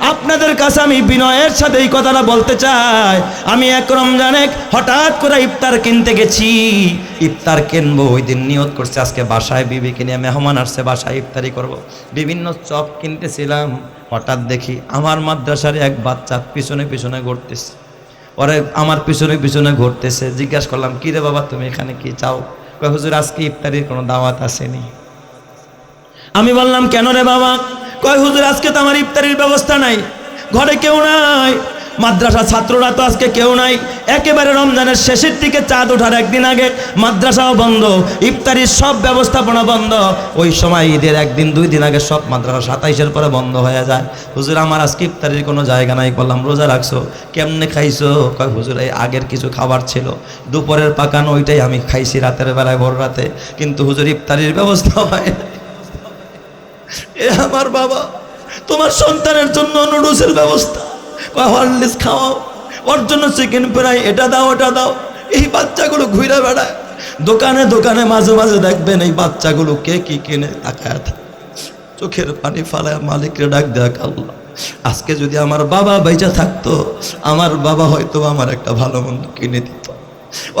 আপনাদের কাছে আমি বিনয়ের সাথে এই কথাটা বলতে চাই। আমি এক রমজানে হঠাৎ করে ইফতার কিনতে গেছি। ইফতার কিনবো, ওই দিন নিয়ত করছে, আজকে বাসায় বিবিকে নিয়ে মেহমান আসছে, বাসায় ইফতারি করব। বিভিন্ন চপ কিনতেছিলাম, হঠাৎ দেখি আমার মাদ্রাসার এক বাচ্চা পিছনে পিছনে ঘুরতেছে। ওরে, আমার পিছনে পিছনে ঘুরতেছে, জিজ্ঞাসা করলাম, কি রে বাবা, তুমি এখানে কি চাও? হুজুর, আজকে ইফতারির কোনো দাওয়াত আসেনি। আমি বললাম, কেন রে বাবা? কয়, হুজুর, আজকে তো আমার ইফতারির ব্যবস্থা নাই। ঘরে কেউ নাই। মাদ্রাসা ছাত্ররা তো আজকে কেউ নাই। একেবারে রমজানের শেষের দিকে চাঁদ ওঠার একদিন আগে মাদ্রাসাও বন্ধ। ইফতারির সব ব্যবস্থাপনা বন্ধ। ওই সময় ঈদের একদিন, দুই দিন আগে সব মাদ্রাসা সাতাইশের পরে বন্ধ হয়ে যায়। হুজুর, আমার আজকে ইফতারির কোনো জায়গা নাই। বললাম, রোজা রাখছো? কেমনে খাইছো? কয়, হুজুর, এই আগের কিছু খাবার ছিল। দুপুরের পাকানো ওইটাই আমি খাইছি রাতের বেলায়, ভোর রাতে। কিন্তু হুজুর, ইফতারির ব্যবস্থা হয়। এ আমার বাবা, তোমার সন্তানের জন্য নুডলসের ব্যবস্থা। হরলিক্স খাওয়াও, ওর জন্য চিকেন ফ্রাই এটা দাও, ওটা দাও। এই বাচ্চাগুলো ঘুরে বেড়ায়। দোকানে দোকানে মাঝে মাঝে দেখবেন এই বাচ্চাগুলো কে কি কিনে তাকায়। চোখের পানি ফালায় মালিকরে ডাক দেখ আল্লাহ আজকে যদি আমার বাবা বেঁচে থাকতো, আমার বাবা হয়তো আমার একটা ভালো মন্দ কিনে দিত।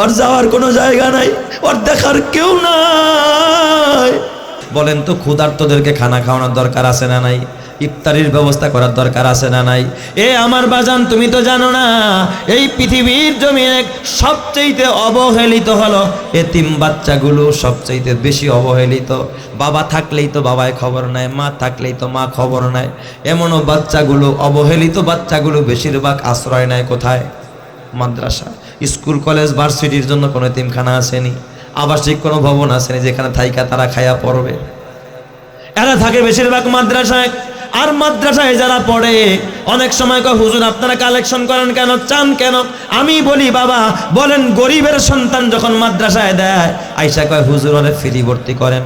ওর যাওয়ার কোনো জায়গা নাই, ওর দেখার কেউ নাই। বলেন তো, ক্ষুধার্তদেরকে খানা খাওয়ানোর দরকার আছে না নাই? ইফতারির ব্যবস্থা করার দরকার আছে না নাই? এ আমার বাজান, তুমি তো জানো না, এই পৃথিবীর জমিনে সবচেয়েতে অবহেলিত হলো এতিম বাচ্চাগুলো সবচেয়েতে বেশি অবহেলিত। বাবা থাকলেই তো বাবায় খবর নেয় মা থাকলেই তো মা খবর নেয় এমনও বাচ্চাগুলো, অবহেলিত বাচ্চাগুলো বেশিরভাগ আশ্রয় নেয় কোথায়? মাদ্রাসা স্কুল, কলেজ, ভার্সিটির জন্য কোনো এতিমখানা আসেনি। আবাসিক কোনো ভবন আসেনি যেখানে থাইকা তারা খায়া পড়বে? এরা থাকে বেশিরভাগ মাদ্রাসায়। আর মাদ্রাসায় যারা পড়ে, অনেক সময় কয়, হুজুর, আপনারা কালেকশন করেন কেন? চান কেন? আমি বলি, বাবা, বলেন, গরিবের সন্তান যখন মাদ্রাসায় দেয়, আইসা কয়, হুজুর, ওরে ফ্রি ভর্তি করেন।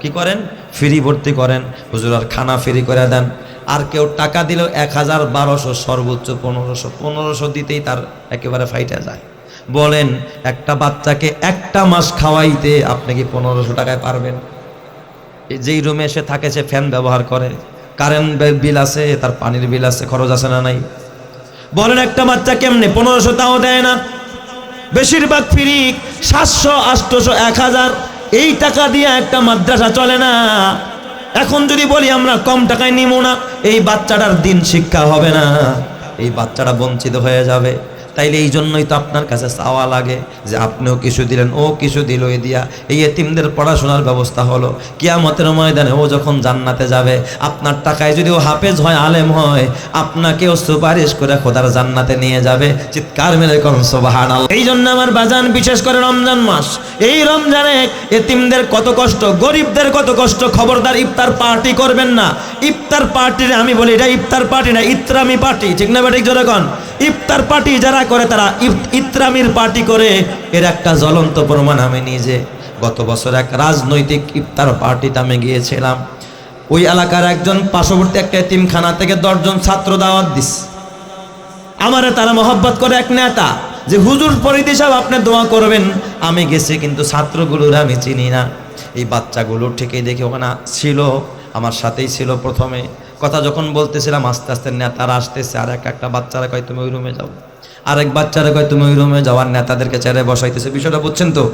কি করেন? ফ্রি ভর্তি করেন। হুজুর, আর খানা ফ্রি করে দেন। আর কেউ টাকা দিলেও এক হাজার বারোশো সর্বোচ্চ পনেরোশো পনেরোশো দিতেই তার একেবারে ফাইটা যায়। বলেন, একটা বাচ্চাকে একটা মাস খাওয়াইতে আপনি কি পনেরোশো টাকায় পারবেন? যেই রুমে এসে থাকে, সে ফ্যান ব্যবহার করে। কারেন্ট বিল আছে, তার পানির বিল আছে, খরচ আছে না নাই? বলেন, একটা বাচ্চা কেমনে? পনেরোশো তাও দেয় না। বেশিরভাগ ফ্রি সাতশো আটশোশো এক হাজার। এই টাকা দিয়ে একটা মাদ্রাসা চলে না। এখন যদি বলি, আমরা কম টাকায় নিব না। এই বাচ্চাটার দিন শিক্ষা হবে না। এই বাচ্চাটা বঞ্চিত হয়ে যাবে। তাইলে এই জন্যই তো আপনার কাছে চাওয়া লাগে যে আপনিও কিছু দিলেন, ও কিছু দিল দিয়া। এই এতিমদের পড়াশোনার ব্যবস্থা হলো। কিয়ামতের ময়দানে ও যখন জান্নাতে যাবে, আপনার টাকায় যদি ও হাফেজ হয়, আলেম হয়, আপনাকেও সুপারিশ করে খোদার জান্নাতে নিয়ে যাবে। চিৎকার মেরে কোন সোবাহান এই জন্য আমার বাজান, বিশেষ করে রমজান মাস, এই রমজানে এতিমদের কত কষ্ট, গরিবদের কত কষ্ট, খবরদার ইফতার পার্টি করবেন না। ইফতার পার্টি আমি বলি, এটা ইফতার পার্টি না, ইত্রামি পার্টি, ঠিক না বেঠিক কন? ইফতার পার্টি যারা করে তারা ইত্রামির পার্টি করে, এর একটা জ্বলন্ত প্রমাণ আমি নিজে। গত বছর এক রাজনৈতিক ইফতার পার্টিতে আমি গিয়েছিলাম। ওই এলাকার একজন পার্শ্ববর্তী একটা এতিমখানা থেকে দশজন ছাত্র দাওয়াত দিস। আমারে তারা মহব্বত করে এক নেতা যে, হুজুর পরিধি সাহেব, আপনি দোয়া করবেন। আমি গেছি, কিন্তু ছাত্রগুলোর আমি চিনি না। এই বাচ্চাগুলো ঠিকই দেখি ওখানে ছিল, আমার সাথেই ছিল প্রথমে। কথা যখন বলতেছিলাম, আস্তে আস্তে নেতারা আসতেছে, আর এক একটা বাচ্চারা কয়, তুমি ওই রুমে যাও। আরেক বাচ্চারা কয়, তুমি ওই রুমে যাও আর নেতাদেরকে চেয়ারে বসাইতেছে। বিষয়টা বুঝছেন তো?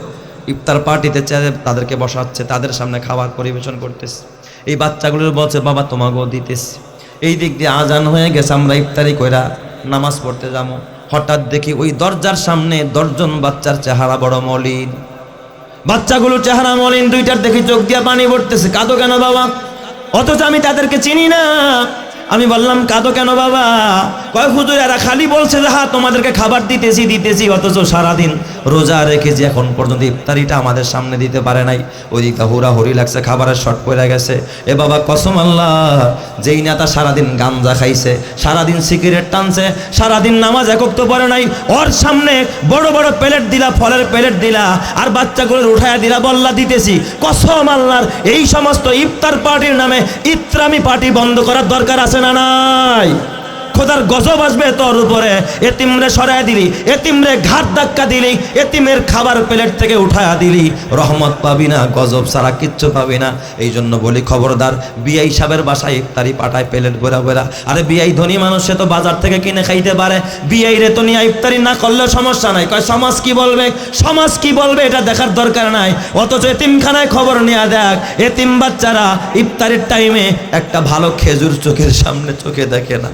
ইফতার পার্টিতে চেয়ারে তাদেরকে বসাচ্ছে, তাদের সামনে খাবার পরিবেশন করতেছে। এই বাচ্চাগুলোর বলছে, বাবা, তোমাকেও দিতেছে। এই দিক দিয়ে আজান হয়ে গেছে, আমরা ইফতারি কইরা নামাজ পড়তে যাব। হঠাৎ দেখি ওই দরজার সামনে দশজন বাচ্চার চেহারা বড় মলিন। বাচ্চাগুলো চেহারা মলিন, দুইটার দেখি চোখ দিয়া পানি পড়তেছে। কাঁদো কেন বাবা? অথচ আমি তাদেরকে চিনি না। আমি বললাম, কাঁদো কেন বাবা? কয়, হুজুর, এরা খালি বলছে যে হ্যাঁ তোমাদেরকে খাবার দিতেছি দিতেছি, অথচ সারাদিন রোজা রেখেছি, এখন পর্যন্ত ইফতারিটা আমাদের সামনে দিতে পারে নাই। ওইদিকটা হুরা হরি লাগছে, খাবারের শর্ট পড়ে গেছে। এ বাবা, কসম আল্লাহ, যেই নেতা সারাদিন গাঞ্জা খাইছে, সারাদিন সিগারেট টানছে, সারাদিন নামাজ একক তো পড়ে নাই, ওর সামনে বড় বড় প্লেট দিলা, ফলের প্লেট দিলা, আর বাচ্চাগুলো উঠায়া দিলা, বল্লা দিতেছি। কসম আল্লাহর, এই সমস্ত ইফতার পার্টির নামে ইত্রামি পার্টি বন্ধ করার দরকার আছে না নাই? খোদার গজব আসবে তোর উপরে। এতিমরে সরাই দিলি, এতিমরে ঘাট ধাক্কা দিলি, এতিমের খাবার প্লেট থেকে উঠায়া দিলি। রহমত পাবি না, গজব ছাড়া কিচ্ছু পাবি না। এই জন্য বলি খবরদার, বিআই সাহেবের বাসায় ইফতারি পাঠায়, প্লেট বেরা বেরা আরে বিআই ধনী মানুষ, সে তো বাজার থেকে কিনে খাইতে পারে। বিআই রে তো নিয়ে ইফতারি না করলেও সমস্যা নাই। কয়, সমাজ কি বলবে? সমাজ কি বলবে? এটা দেখার দরকার নাই। অথচ এতিমখানায় খবর নেওয়া দেখ, এতিম বাচ্চারা ইফতারির টাইমে একটা ভালো খেজুর চোখের সামনে চোখে দেখে না।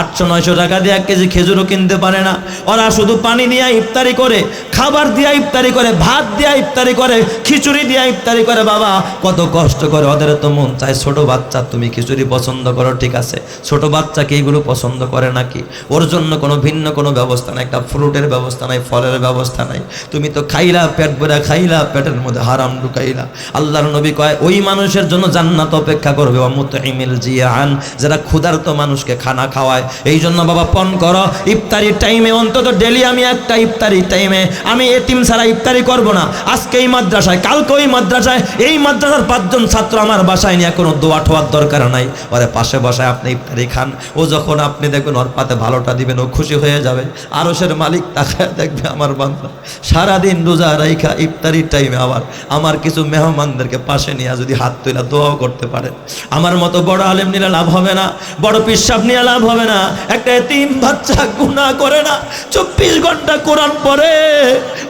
আটশো নয়শো টাকা দিয়ে এক কেজি খেজুরও কিনতে পারে না। ওরা শুধু পানি দিয়ে ইফতারি করে, খাবার দিয়ে ইফতারি করে, ভাত দিয়ে ইফতারি করে, খিচুড়ি দিয়ে ইফতারি করে, বাবা, কত কষ্ট করে। ওদের তো মন চায় ছোট বাচ্চা, তুমি খিচুড়ি পছন্দ করো, ঠিক আছে। ছোট বাচ্চাকে এইগুলো পছন্দ করে নাকি? ওর জন্য কোনো ভিন্ন কোনো ব্যবস্থা নাই, একটা ফ্রুটের ব্যবস্থা নাই, ফলের ব্যবস্থা নাই। তুমি তো খাইলা, পেট ভরে খাইলা, পেটের মধ্যে হারাম ঢুকাইলা আল্লাহর নবী কয়, ওই মানুষের জন্য জান্নাত অপেক্ষা করবে অমুত ইমিল জিয়ান। যারা ক্ষুধার্ত মানুষকে খানা খাওয়ায় এই জন্য বাবা পণ করো। ইফতারির টাইমে অন্তত ডেলি আমি একটা ইফতারির টাইমে আমি এতিম ছাড়া ইফতারি করব না। আজকে এই মাদ্রাসায়, কালকে ওই মাদ্রাসায়, এই মাদ্রাসার পাঁচজন ছাত্র আমার বাসায় নিয়ে কোনো দোয়া ঠোয়ার দরকার নাই। ওরে, পাশে বসায় আপনি ইফতারি খান। ও যখন আপনি দেখবেন ওর পাতে ভালোটা দিবেন, ও খুশি হয়ে যাবে। আরও সের মালিক তাকায় দেখবে আমার বান্ধব সারাদিন রোজা রাইখা ইফতারির টাইমে আবার আমার কিছু মেহমানদেরকে পাশে নিয়ে যদি হাত তুলে দোয়াও করতে পারে। আমার মতো বড় আলেম নিলে লাভ হবে না। বড় পিসাব নিয়ে লাভ হবে একটা তিন বাচ্চা গুণা করে না। চব্বিশ ঘণ্টা কোরআন পরে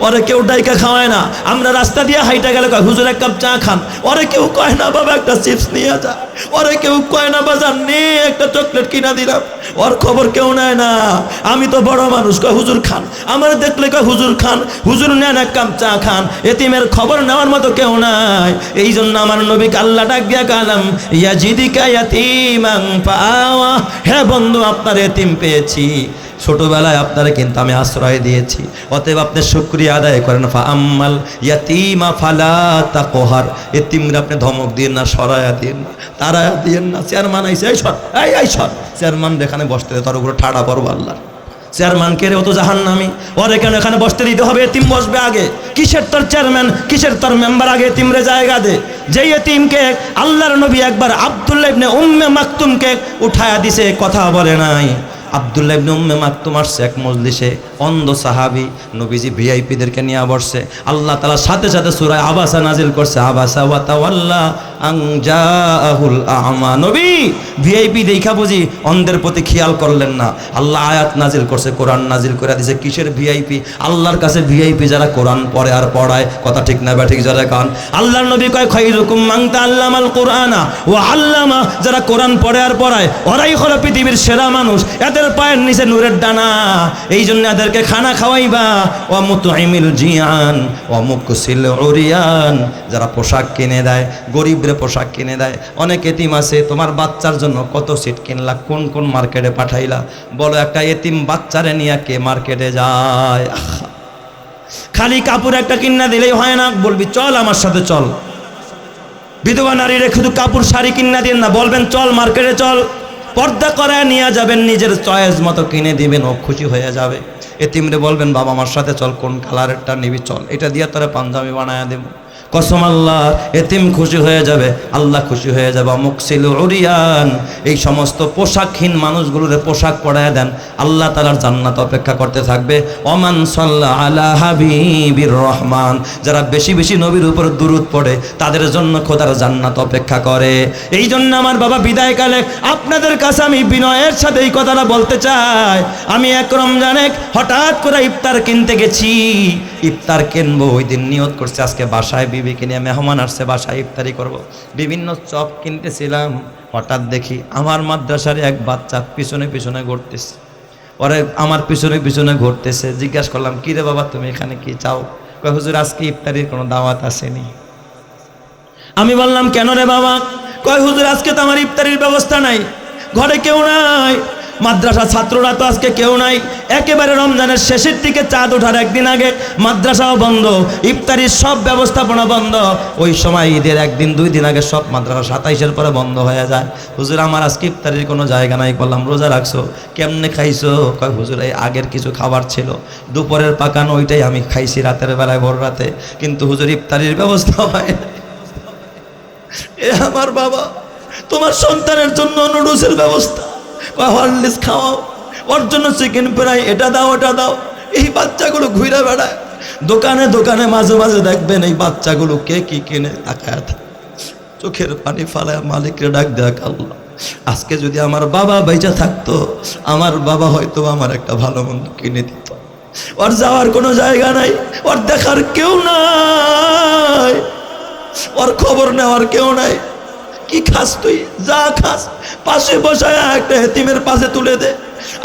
ওরে কেউ ডাইকা খাওয়ায় না। আমরা রাস্তা দিয়ে হাইটা গেলে কয়, হুজুর, এক কাপ চা খান। ওরে কেউ কয়, না বাবা, একটা চিপস নিয়ে যা। ওরে কেউ কয়, না বাজার নিয়ে একটা চকলেট কিনা দিলাম। ওর খবর কেউ নেয় না। আমি তো বড় মানুষ, কয়, হুজুর, খান। আমার দেখলে কয়, হুজুর, খান। হুজুর, নেন, এক কাপ চা খান। এতিমের খবর নেওয়ার মতো কেউ নাই। এই জন্য আমার নবীকে আল্লাহ ডাক দিয়া কালাম ইয়াজিদিকা ইয়াতিমাং পাওয়া হ্যাঁ বন্ধু আপনার এতিম পেয়েছি। ছোটবেলায় আপনারা কিন্তু আমি আশ্রয় দিয়েছি। অতএব আপনি শুক্রিয়া আদায় করেন। ফা আম্মাল ইয়াতিমা ফালা তা তাকহার। এতিমরা আপনি ধমক দিন না, সরায়া দিন না, তারায়া দিন না। চেয়ারম্যান আইসে, এই সর, এই এই সর। চেয়ারম্যান এখানে বসতে তোর উপরে ঠাড়া পড়ব আল্লাহ চেয়ারম্যানকে রে, ও তো জাহান নামি ওরে কেন এখানে বসতে দিতে হবে? এতিম বসবে আগে। কিসের তোর চেয়ারম্যান কিসের তোর মেম্বার আগে? এতিমরে জায়গা দে। যেই এতিমকে আল্লাহর নবী একবার আব্দুল্লাহ ইবনে উম্মে মাকতুমকে উঠায়া দিছে, কথা বলে নাই। আবদুল্লাহ উম্মে মাকতুম আসছে এক মজলিসে, অন্ধ সাহাবি, নবীজি ভিআইপিদেরকে নিয়ে বসছে। আল্লাহ তাআলা সাথে সাথে সূরা আবাসা নাজিল করছে। আবাসা ওয়া তাওয়াল্লা। আং জাআহুল আ'মা। নবী ভিআইপি দেখা বুঝি অন্ধের প্রতি খেয়াল করলেন না। আল্লাহ আয়াত নাজিল করছে, কোরআন নাজিল করে দিছে। কিসের ভিআইপি আল্লাহর কাছে ভিআইপি যারা কোরআন পড়ে আর পড়ায়, কথা ঠিক না বা ঠিক যারা কান। আল্লাহর নবী কয় খাইরুকুম মান তাআল্লামাল কুরআনা ওয়া আল্লামা। যারা কোরআন পড়ে আর পড়ায়, ওরাই হলো পৃথিবীর সেরা মানুষ। এদের পায়ের নিচে নূরের ডানা। এই জন্য এদেরকে খানা খাওয়াইবা। ও মুতইমিল জিয়ান ও মুকসিল উরিয়ান। যারা পোশাক কিনে দেয় গরিবরে পোশাক কিনে দেয়। অনেক এতিম আছে, তোমার বাচ্চার জন্য কত সিট কিনলা? কোন কোন মার্কেটে পাঠাইলা? বলো একটা এতিম বাচ্চারে নিয়ে কে মার্কেটে যায়? খালি কাপড় একটা কিনা দিলেই হয় না। বলবি, চল আমার সাথে চল। বিধবা নারীরা শুধু কাপড়, শাড়ি কিনা দিন না, বলবেন, চল মার্কেটে চল। পর্দা করায় নিয়ে যাবেন, নিজের চয়েস মতো কিনে দিবেন, ও খুশি হয়ে যাবে। এতিমরে বলবেন, বাবা, আমার সাথে চল, কোন কালারেরটা নিবি? চল, এটা দিয়ে তোরা পাঞ্জাবি বানায় দেবো। কসম আল্লাহ, এতিম খুশি হয়ে যাবে, আল্লাহ খুশি হয়ে যাবে। মুকসিল উরিয়ান, এই সমস্ত পোশাকহীন মানুষগুলোরে পোশাক পরায় দেন, আল্লাহ তালার জান্নাত অপেক্ষা করতে থাকবে। অমান সাল্লাহ আলা হাবিবির রহমান, যারা বেশি বেশি নবীর উপর দুরুদ পড়ে, তাদের জন্য খোদার জান্নাত অপেক্ষা করে। এই জন্য আমার বাবা বিদায়কালে আপনাদের কাছে আমি বিনয়ের সাথে এই কথাটা বলতে চাই। আমি এক রমজানে হঠাৎ করে ইফতার কিনতে গেছি। ইফতার কিনবো, ওই দিন নিয়ত করছে, আজকে বাসায় বিবিকে নিয়ে মেহমান আসছে, বাসায় ইফতারি করব। বিভিন্ন চপ কিনতেছিলাম, হঠাৎ দেখি আমার মাদ্রাসার এক বাচ্চা পিছনে পিছনে ঘুরতেছে। পরে আমার পিছনে পিছনে ঘুরতেছে, জিজ্ঞাসা করলাম, কি রে বাবা, তুমি এখানে কি চাও? কয়, হুজুর, আজকে ইফতারির কোনো দাওয়াত আসেনি। আমি বললাম, কেন রে বাবা? কয়, হুজুর, আজকে তো আমার ইফতারির ব্যবস্থা নাই, ঘরে কেউ নাই। মাদ্রাসা ছাত্ররা তো আজকে কেউ নাই। একেবারে রমজানের শেষের দিকে চাঁদ ওঠার একদিন আগে মাদ্রাসাও বন্ধ, ইফতারির সব ব্যবস্থাপনা বন্ধ। ওই সময় ঈদের একদিন, দুই দিন আগে সব মাদ্রাসা সাতাইশের পরে বন্ধ হয়ে যায়। হুজুর, আমার আজকে ইফতারির কোনো জায়গা নাই, বললাম, রোজা রাখছো? কেমনে খাইছো? কয়, হুজুর, এই আগের কিছু খাবার ছিল। দুপুরের পাকানো ওইটাই আমি খাইছি রাতের বেলায়, ভোর রাতে। কিন্তু হুজুর, ইফতারির ব্যবস্থা হয়। এ আমার বাবা, তোমার সন্তানের জন্য নুডলসের ব্যবস্থা। হরলিক্স খাওয়াও। ওর জন্য চিকেন ফ্রাই এটা দাও, ওটা দাও। এই বাচ্চাগুলো ঘুরে বেড়ায়। দোকানে দোকানে মাঝে মাঝে দেখবেন এই বাচ্চাগুলো কে কি কিনে তাকায় চোখের পানি ফালায় মালিকরে ডাক দেখ আল্লাহ আজকে যদি আমার বাবা বেঁচে থাকতো, আমার বাবা হয়তো আমার একটা ভালো মন্দ কিনে দিত। ওর যাওয়ার কোনো জায়গা নাই, ওর দেখার কেউ নাই। ওর খবর নেওয়ার কেউ নাই। কি খাস তুই? যা খাস। পাশে বসায় একটা হেতিমের পাশে তুলে দে।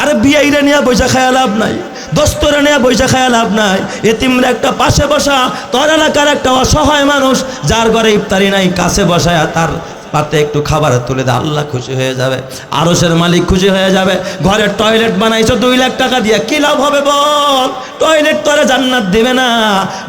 আরে বিয়াইরে নিয়ে বৈশা খায়া লাভ নাই। দোস্তরা নিয়ে বৈশা খায়া লাভ নাই। এতিমরা একটা পাশে বসা, তোর এলাকার একটা অসহায় মানুষ, যার ঘরে ইফতারি নাই, কাছে বসায় তার পাতে একটু খাবার তুলে দেয় আল্লাহ খুশি হয়ে যাবে। আরসের মালিক খুশি হয়ে যাবে। ঘরের টয়লেট বানাইছো, দুই লাখ টাকা দিয়ে, কি লাভ হবে বল? টয়লেট তোরা জান্নাত দেবে না।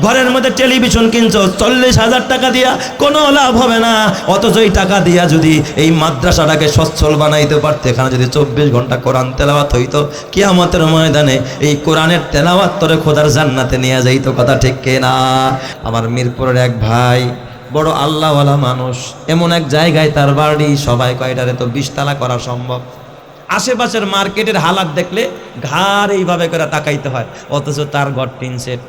ঘরের মধ্যে টেলিভিশন কিনছো, চল্লিশ হাজার টাকা দিয়া, কোনো লাভ হবে না। অথচ এই টাকা দিয়া যদি এই মাদ্রাসাটাকে সচ্ছল বানাইতে পারতে, এখানে যদি চব্বিশ ঘণ্টা কোরআন তেলাওয়াত হইতো, কিয়ামতের ময়দানে এই কোরআনের তেলাওয়াত তোরে খোদার জান্নাতে নিয়ে যাইতো, কথা ঠিক কে না আমার মিরপুরের এক ভাই বড় আল্লাহওয়ালা মানুষ। এমন এক জায়গায় তার বাড়ি, সবাই কয়টারে তো বিশতলা করা সম্ভব। আশেপাশের মার্কেটের হালাত দেখলে ঘাড় এইভাবে করে তাকাইতে হয়, অথচ তার ঘর টিন সেট।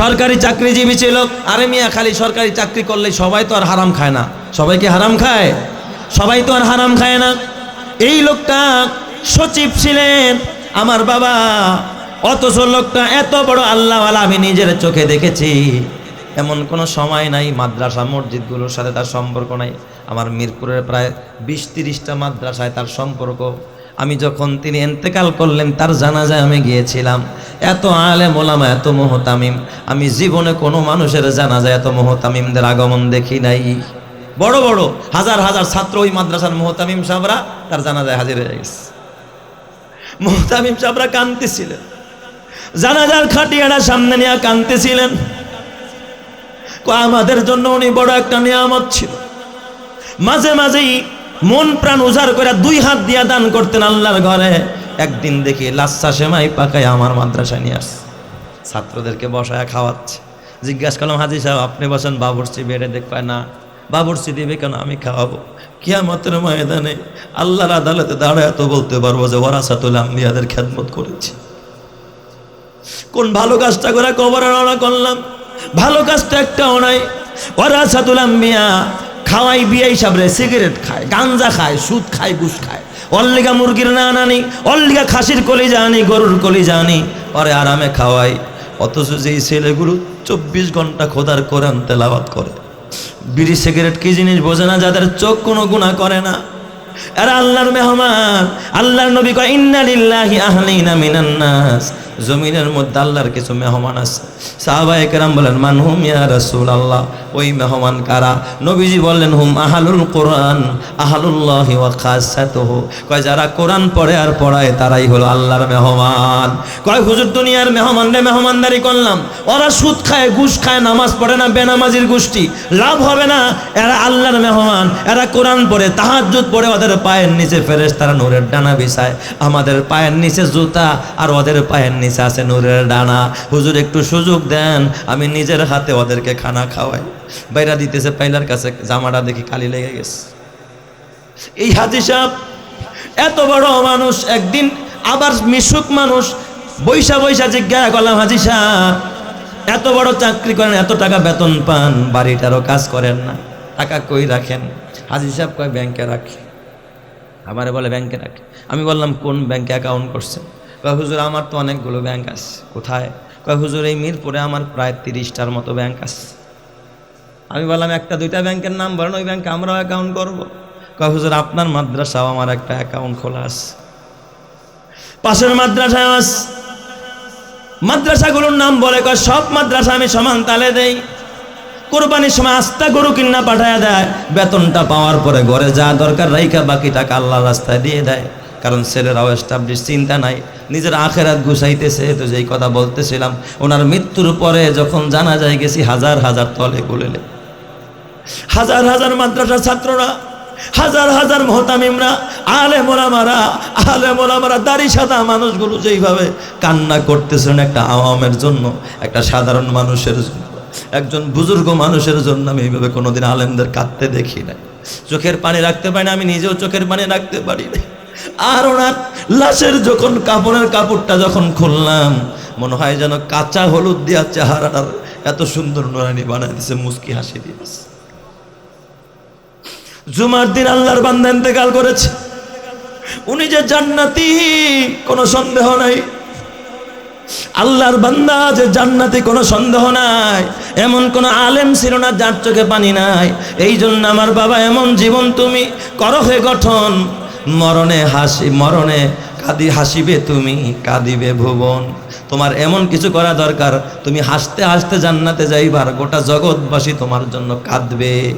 সরকারি চাকরিজীবী ছিল, আরে মিয়া, খালি সরকারি চাকরি করলে সবাই তো আর হারাম খায় না। সবাই কি হারাম খায়? সবাই তো আর হারাম খায় না। এই লোকটা সচিব ছিলেন আমার বাবা, অথচ লোকটা এত বড় আল্লাহওয়ালা আমি নিজের চোখে দেখেছি। এমন কোনো সময় নাই, মাদ্রাসা মসজিদগুলোর সাথে তার সম্পর্ক নাই। আমার মিরপুরের প্রায় বিশ তিরিশটা মাদ্রাসায় তার সম্পর্ক। আমি যখন তিনি এন্তেকাল করলেন, তার জানাজায় আমি গিয়েছিলাম। এত আলে মোলামা এত মোহতামিম। আমি জীবনে কোনো মানুষের জানাজায় এত মোহতামিমদের আগমন দেখি নাই। বড় বড়, হাজার হাজার ছাত্র ওই মাদ্রাসার মোহতামিম সাহরা তার জানাজায় হাজির হয়ে গেছে। মোহতামিম সাহরা কাঁদতেছিলেন। জানাজার খাটিয়াটা সামনে নিয়ে কাঁদতেছিলেন। কো আমাদের জন্য উনি বড় একটা নিয়ামত ছিল। মাঝে মাঝেই মন প্রাণ উজাড় করে দুই হাত দিয়া দান করতেন আল্লাহর ঘরে। একদিন দেখি লাচ্ছা সেমাই পাকায় আমার মাদ্রাসায় নিয়ে আসছে। ছাত্রদেরকে বসায় খাওয়াচ্ছে। জিজ্ঞাসা করলাম, হাজি সাহেব, আপনি বসেন বাবুরচি বেড়ে দেখবে না বাবুরচি দিবে কেন, আমি খাওয়াবো। কিয়ামতের ময়দানে আল্লাহর আদালতে দাঁড়ায় তো বলতে পারব যে ওরাসাতুল আম্বিয়াদের খেদমত করেছি। কোন ভালো কাজটা করে কবর করলাম। ভালো কাজটা একটাও নাই। ওরা সাতুল আম্বিয়া খাওয়াই বিয়ে হিসাবে সিগারেট খায়, গাঞ্জা খায়, সুদ খায়, ঘুষ খায়। অল্লিগা মুরগির না আনি অল্লিগা খাসির কলি জানি গরুর কলি জানি পরে আরামে খাওয়াই অথচ যেই ছেলেগুলো চব্বিশ ঘণ্টা খোদার কোরআন তেলাওয়াত করে। বিড়ি, সিগারেট কি জিনিস বোঝে না, যাদের চোখ কোনো গুণা করে না। এরা আল্লাহর মেহমান, আল্লাহর নবী কয়, ইন্না লিল্লাহি আহলিনা জমিনের মধ্যে আল্লাহর কিছু মেহমান আছে। সাহাবায়ে কেরাম বলেন, মান হুম ইয়া রাসূলুল্লাহ? ওই মেহমান কারা? নবীজি বললেন, হুম আহালুল কোরআন, আহালুল্লাহি কয়, যারা কোরআন পড়ে আর পড়ায়, তারাই হলো আল্লাহর মেহমান। কয়, হুজুর দুনিয়ার মেহমান রে, মেহমানদারি করলাম। ওরা সুদ খায়, ঘুষ খায়, নামাজ পড়ে না, বেনামাজির গোষ্ঠী। লাভ হবে না, এরা আল্লাহর মেহমান, এরা কোরআন পড়ে, তাহাজ্জুদ পড়ে, ওদের পায়ের নিচে ফেরেস তারা নূরের ডানা বিছায়। আমাদের পায়ের নিচে জুতা আর ওদের পায়ের নিচে আছে নূরের ডানা। হুজুর, একটু সুযোগ দেন, আমি নিজের হাতে ওদেরকে খানা খাওয়াই। বাইরা দিতেছে পাইলার কাছে, জামাটা দেখি কালি লেগে গেছে। এই হাজি সাহেব, এত বড় মানুষ, একদিন আবার মিশুক মানুষ, বৈশা বৈশা জিজ্ঞাসা করলাম, হাজি সাহেব, এত বড় চাকরি করেন, এত টাকা বেতন পান, বাড়িটারও কাজ করেন না, টাকা কই রাখেন? হাজি সাহেব কয়, ব্যাংকে রাখি। আমারে বলে, ব্যাংকে রাখি। আমি বললাম, কোন ব্যাংকে অ্যাকাউন্ট করছেন? কয়, হুজুর, আমার তো অনেকগুলো ব্যাংক আছে। কোথায়? কয়, হুজুর, এই মিরপুরে আমার প্রায় তিরিশটার মতো ব্যাংক আছে। আমি বললাম, একটা, দুইটা ব্যাংকের নাম বলেন, ওই ব্যাংকে আমরাও অ্যাকাউন্ট করব। কয়, হুজুর, আপনার মাদ্রাসাও আমার একটা অ্যাকাউন্ট খোলা আছে। পাশের মাদ্রাসায় আছে। মাদ্রাসাগুলোর নাম বলে, কয়, সব মাদ্রাসা আমি সমান তালে দেই। কোরবানির সময় আস্তা গরু কিনা পাঠায় দেয়। বেতনটা পাওয়ার পরে ঘরে যা দরকার রাইকা বাকি টাকা আল্লাহ রাস্তায় দিয়ে দেয়। কারণ ছেলেরাও এস্টাবলিশ চিন্তা নাই। নিজের আখেরাত গুছাইতেছে, তো যেই কথা বলতেছিলাম, ওনার মৃত্যুর পরে যখন জানা যায় গেছি হাজার হাজার তলে গুলেলে হাজার হাজার মাদ্রাসার ছাত্ররা, হাজার হাজার মহতামিমরা, আলে মোলামারা আলে মোলামারা, দাড়ি সাদা মানুষগুলো যেইভাবে কান্না করতেছেন একটা আওয়ামের জন্য, একটা সাধারণ মানুষের জন্য, একজন বুজুর্গ মানুষের জন্য আমি এইভাবে কোনোদিন আলেমদের কাঁদতে দেখি না চোখের পানি রাখতে পারি না, আমি নিজেও চোখের পানি রাখতে পারি না আর ওনার লাশের যখন কাপড়ের কাপড়টা যখন খুললাম, মনে হয় যেন কাঁচা হলুদ দিয়া চেহারাটার এত সুন্দর নোরানি বানায় দিছে মুস্কি হাসি দিয়েছে জুমার দিন আল্লাহর বান্দা ইন্তেকাল করেছে। উনি যে জান্নাতি, কোনো সন্দেহ নাই। আল্লাহর বান্দা যে জান্নাতে, কোনো সন্দেহ নাই। এমন কোন আলেম ছিল না, যার চোখে পানি নাই। এই জন্য আমার বাবা, এমন জীবন তুমি করো হে গঠন। মরণে হাসি, মরণে কাঁদি, হাসিবে তুমি, কাঁদিবে ভুবন। তোমার এমন কিছু করা দরকার, তুমি হাসতে হাসতে জান্নাতে যাইবার গোটা জগৎবাসী তোমার জন্য কাঁদবে।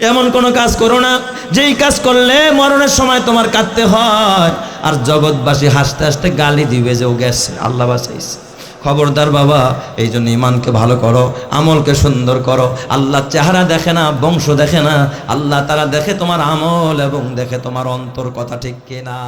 এমন কোনো কাজ করো না, যেই কাজ করলে মরণের সময় তোমার কাঁদতে হয়। আর জগৎবাসী হাসতে হাসতে গালি দিবে যে ও গেছে, আল্লাহ বাঁচাইছে। খবরদার বাবা, এই জন্য ইমানকে ভালো করো, আমলকে সুন্দর করো। আল্লাহ চেহারা দেখে না, বংশ দেখে না, আল্লাহ তারা দেখে তোমার আমল এবং দেখে তোমার অন্তর কথা ঠিক কিনা।